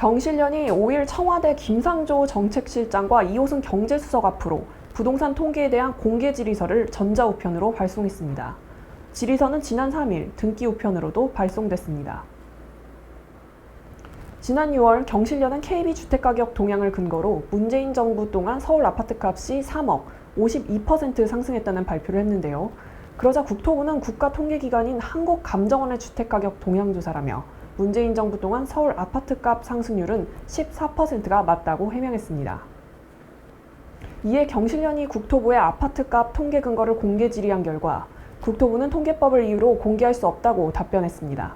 경실련이 5일 청와대 김상조 정책실장과 이호승 경제수석 앞으로 부동산 통계에 대한 공개 질의서를 전자우편으로 발송했습니다. 질의서는 지난 3일 등기 우편으로도 발송됐습니다. 지난 6월 경실련은 KB 주택가격 동향을 근거로 문재인 정부 동안 서울 아파트값이 3억 52% 상승했다는 발표를 했는데요. 그러자 국토부는 국가 통계기관인 한국감정원의 주택가격 동향조사라며 문재인 정부 동안 서울 아파트값 상승률은 14%가 맞다고 해명했습니다. 이에 경실련이 국토부의 아파트값 통계 근거를 공개 질의한 결과 국토부는 통계법을 이유로 공개할 수 없다고 답변했습니다.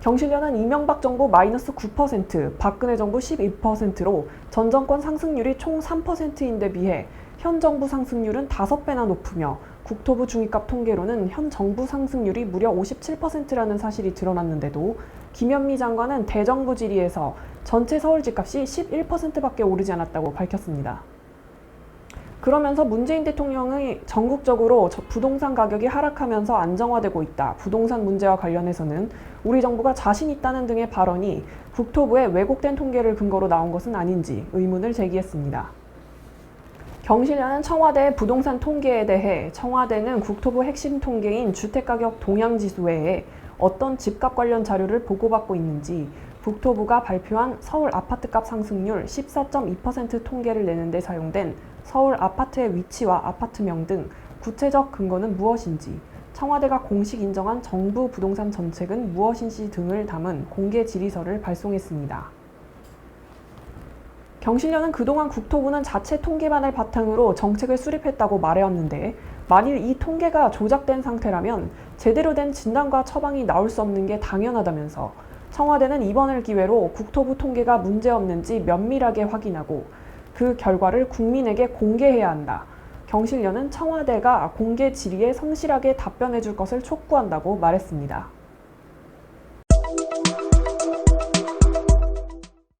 경실련은 이명박 정부 마이너스 9%, 박근혜 정부 11%로 전 정권 상승률이 총 3%인데 비해 현 정부 상승률은 5배나 높으며 국토부 중위값 통계로는 현 정부 상승률이 무려 57%라는 사실이 드러났는데도 김현미 장관은 대정부 질의에서 전체 서울 집값이 11%밖에 오르지 않았다고 밝혔습니다. 그러면서 문재인 대통령이 전국적으로 저- 부동산 가격이 하락하면서 안정화되고 있다. 부동산 문제와 관련해서는 우리 정부가 자신 있다는 등의 발언이 국토부의 왜곡된 통계를 근거로 나온 것은 아닌지 의문을 제기했습니다. 경실련은 청와대 부동산 통계에 대해 청와대는 국토부 핵심 통계인 주택가격 동향지수 외에 어떤 집값 관련 자료를 보고받고 있는지 국토부가 발표한 서울 아파트값 상승률 14.2% 통계를 내는데 사용된 서울 아파트의 위치와 아파트명 등 구체적 근거는 무엇인지 청와대가 공식 인정한 정부 부동산 정책은 무엇인지 등을 담은 공개 질의서를 발송했습니다. 경실련은 그동안 국토부는 자체 통계만을 바탕으로 정책을 수립했다고 말해왔는데 만일 이 통계가 조작된 상태라면 제대로 된 진단과 처방이 나올 수 없는 게 당연하다면서 청와대는 이번을 기회로 국토부 통계가 문제없는지 면밀하게 확인하고 그 결과를 국민에게 공개해야 한다. 경실련은 청와대가 공개 질의에 성실하게 답변해 줄 것을 촉구한다고 말했습니다.